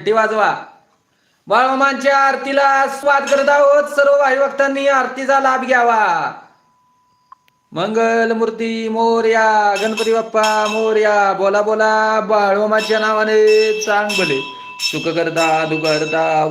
घंटी वाजवा. बाळमामांच्या आरतीला स्वाद करत आहोत. सर्व भाईभक्तांनी आरतीचा लाभ घ्यावा. मंगल मूर्ती मोर्या गणपती बाप्पा मोर्या बोला बोला बाळमामाच्या नावाने चांग भले सुख करता दुख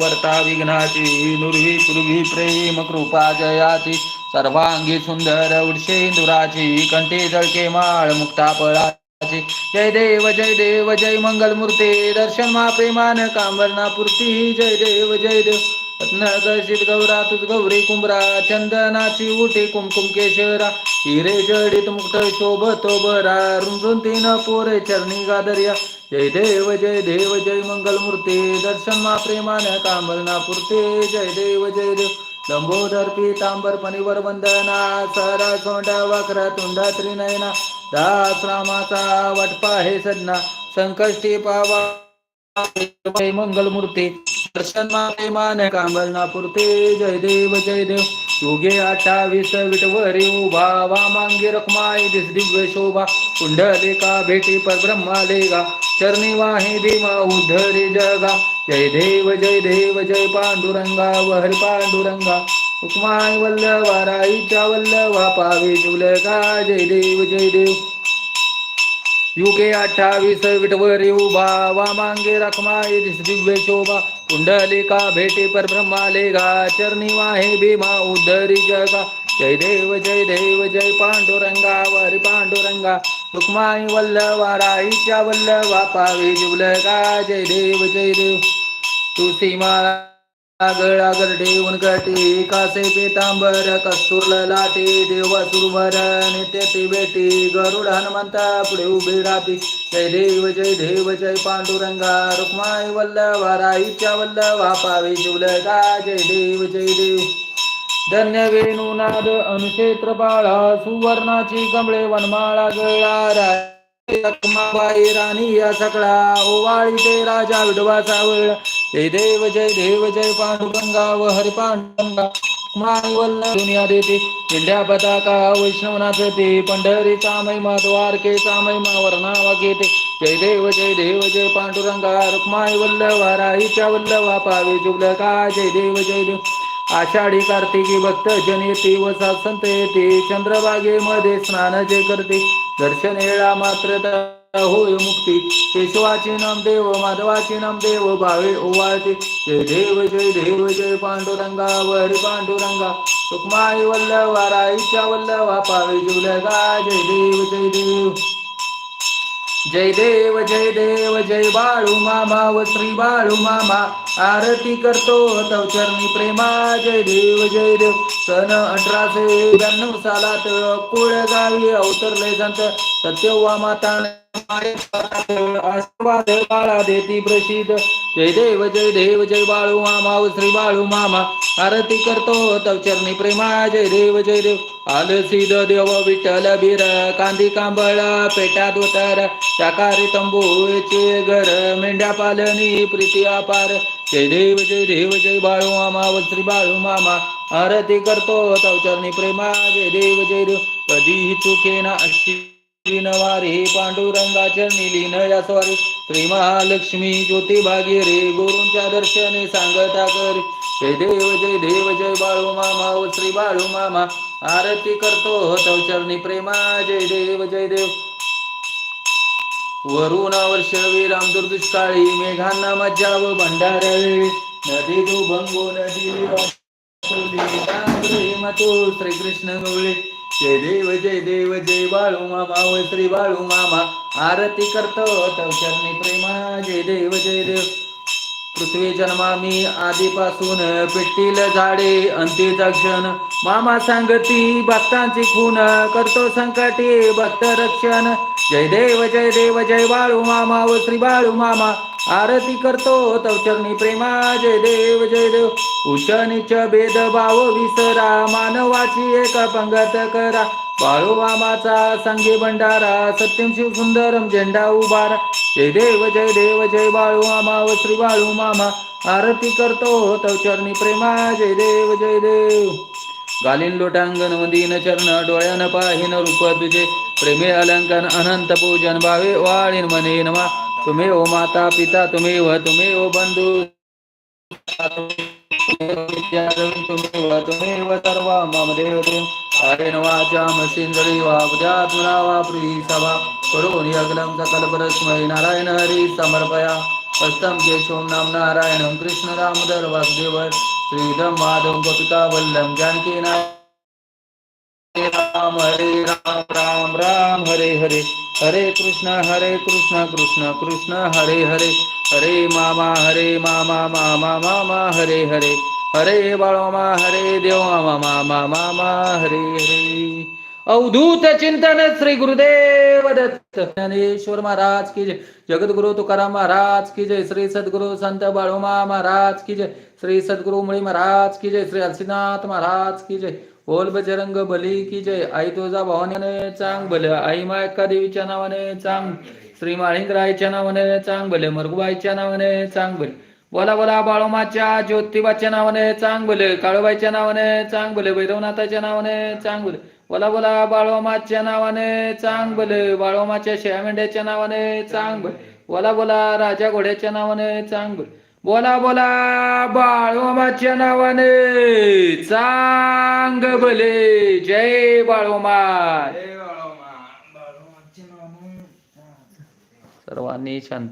वर्ता विघ्नाची नुर्वी पुरवी प्रेम कृपा जयाची सर्वांगी सुंदर उडशे इंदुराची कंठे जळके माळ मुक्ता पळा जय देव जय देव जय मंगल मूर्ती दर्शन मा प्रेमान कांबरना पूर्ती। जय देव जय देव। रत्न गौरा तुझ गौरी कुंभरा। चंदनाची उठी कुमकुम केशरा। हिरे जडित मुक्त शोभतो बरा रुंजून तीन पोरे चरणी गादर्या। जय देव जय देव जय मंगल मूर्ती दर्शन मा प्रेमान कांबरना पूर्ती। जय देव जय देव। लंबोदर पीतांबर पनिवर वंदना सरा सोंडा वक्र तुंडा त्रिनयना दास रामाचा वटपा हे सदना संकष्टी पावा मंगलमूर्ती दर्शन माते मान कांबलना पुरते जय देव जय देव योगे अठ्ठावीस विटवरी उभा वामांगी रखमाई दिस दिव्य शोभा कुंडलिका भेटी परब्रह्मा लेगा चरणी वाहे भीमा उद्धरी जगा। जय देव जय देव जय पांडुरंगा वहर पांडुरंगा। उपमाय वल्लवा राईच्या वल्लवा पावे जुलका जय देव जय देव। युगे अठ्ठावीस विटवर उभा। वामांगे रखमाई दिस दिव्य शोभा। कुंडलिका भेटी पर ब्रह्मालेगा चरणी वाहे भीमा उद्धरी जगा। जय देव जय देव जय पांडुरंगा वरी पांडुरंगा रुक्माई वल्लभा राईच्या वल्लभा पावे का जय देव जय देव. तुळशी माळा गळा गरडे उनकटी कासे पितांबर कस्तुरल लाटे देवा सुरभर नित्य ती बेटी गरुड हनुमंता पुढे उभे राहते. जय देव जय देव जय पांडुरंगा रुक्माई वल्लभा राईच्या वल्लभा पावे का जय देव जय देव. धन्य वेणुनाद अनुक्षेत्र बाळा सुवर्णाची कमळे वनमाळा गळा राय रखमाबाई राणी या सकळा ओवाळी ते राजा विडवा सावळ. जय देव जय देव जय पांडुरंगा व हरी पांडुरंगा. माय दुनिया देते जिल्ह्या पताका वैष्णवनाथ ते पंढरी महिमा द्वारके महिमा वर्णावा घेते जय देव जय देव जय पांडुरंगा रुक्माई वल्लवा राईच्या वल्लवा पावे जुगल का जय देव जय देव. आषाढी कार्तिकी भक्त जन येते व संत येते. चंद्रभागेमध्ये स्नान जे करते दर्शन येळा मात्र होय मुक्ती. केशवाचे नामदेव माधवाचे नामदेव भावे ओवाळते. जय देव जय देव जय पांडुरंगा वरी पांडुरंगा. सुकमाई वल्लवा राईच्या वल्लवा पावे जुलगा. जय देव जय देव. जय देव जय देव जय बाळू मामा व श्री बाळू मामा. आरती करतो तव चरणी प्रेमा. जय देव जय देव. सन अठराशे ब्याण्णव सालात कुळगावी अवतरले संत सत्यवा माता आशीर्वाद बाळा देती प्रसिद्ध. जय देव जय देव जय बाळू मामा श्री बाळू मामा. आरती करतो तव चरणी प्रेमा जय देव जय देव. आल सिद देव विठ्ठल बिर कांदी कांबळ पेटा दोतर चकारी तंबूचे घर मेंढ्या पालनी प्रीती अपार जय देव जय देव जय बाळू मामा श्री बाळू मामा. आरती करतो तव चरणी प्रेमा जय देव जय देव. कधीही चुकेना अशी वारी पांडुरंगाच्या लीन या स्वारी. श्री महालक्ष्मी ज्योती भागीरे गुरूंच्या दर्शने सांगता कर जय देव जय देव जय बाळू मामा ओ श्री बाळू मामा आरती करतो चरणी प्रेमा जय देव जय देव. वरुण वर्ष विराम दुर्दुष्काळी मेघांना मज्जा व भंडारळे नदी तू भंगो नदी श्री कृष्ण गवळे जय देव जय देव जय बाळू मामा व श्री बाळू मामा. आरती करतो तव चरणी प्रेमा जय देव जय देव. पृथ्वी जन्मामी आधीपासून पिटील झाडे अंती दक्षण. मामा सांगती भक्तांची खून करतो संकटी भक्त रक्षण. जय देव जय देव जय बाळू मामा व श्री बाळू मामा. आरती करतो तवचरणी प्रेमा जय देव जय देव. उशनीच भेदभाव विसरा मानवाची एक पंगत करा. बाळू मामाचा संगी भंडारा सत्यम शिव सुंदरम झेंडा उभारा. जय देव जय देव जय बाळू मामा व श्री बाळू मामा. आरती करतो तवचरणी प्रेमा जय देव जय देव. गालीन लोटांगण वंदीन चरण डोळ्यान पाहिन रूप तुझे. प्रेमे अलंकन अनंत पूजन भावे वाळीन मने नमा. तुम्ही ओ माता पिता तुम्ही व तुम्ही ओ बंधु तुम्ही सकल नारायण हरी समर्पया। हस्तम केशवम नाम नारायणम कृष्ण दामोदर वासुदेव श्रीधम माधव वल्लम जानकी नाय राम हरे राम राम राम, हरे हरे। हरे कृष्ण हरे कृष्ण कृष्ण कृष्ण हरे हरे. हरे मामा हरे मामा मामा मामा हरे हरे. हरे बाळोमा हरे देव मामा मामा मामा हरे हरे. अवधूत चिंतन श्री गुरुदेव दत्त. ज्ञानेश्वर महाराज की जय. जगद्गुरु तुकाराम महाराज की जय. श्री सद्गुरु संत बाळोमा महाराज की जय. श्री सद्गुरु मुळी महाराज की जय. श्री अलसीनाथ महाराज की जय. बोल बजरंग बली की जय. आई तुळजा भावाने चांग भले. आई मायक्का देवीच्या नावाने चांग. श्री माळिंगरायच्या नावाने चांग भले. मरगुबाईच्या नावाने चांग भले. बोला बोला बाळोमाच्या ज्योतिबाच्या नावाने चांग भले. काळूबाईच्या नावाने चांग भले. भैरवनाथाच्या नावाने चांग भले. बोला बोला बाळोमाच्या नावाने चांग भले. बाळोमाच्या शेयामेंढ्याच्या नावाने चांग भले. बोला बोला राजा घोड्याच्या नावाने चांग भले. बोला बोला बाळोमाच्या नावाने. चांग भले. जय बाळोमा सर्वांनी शांत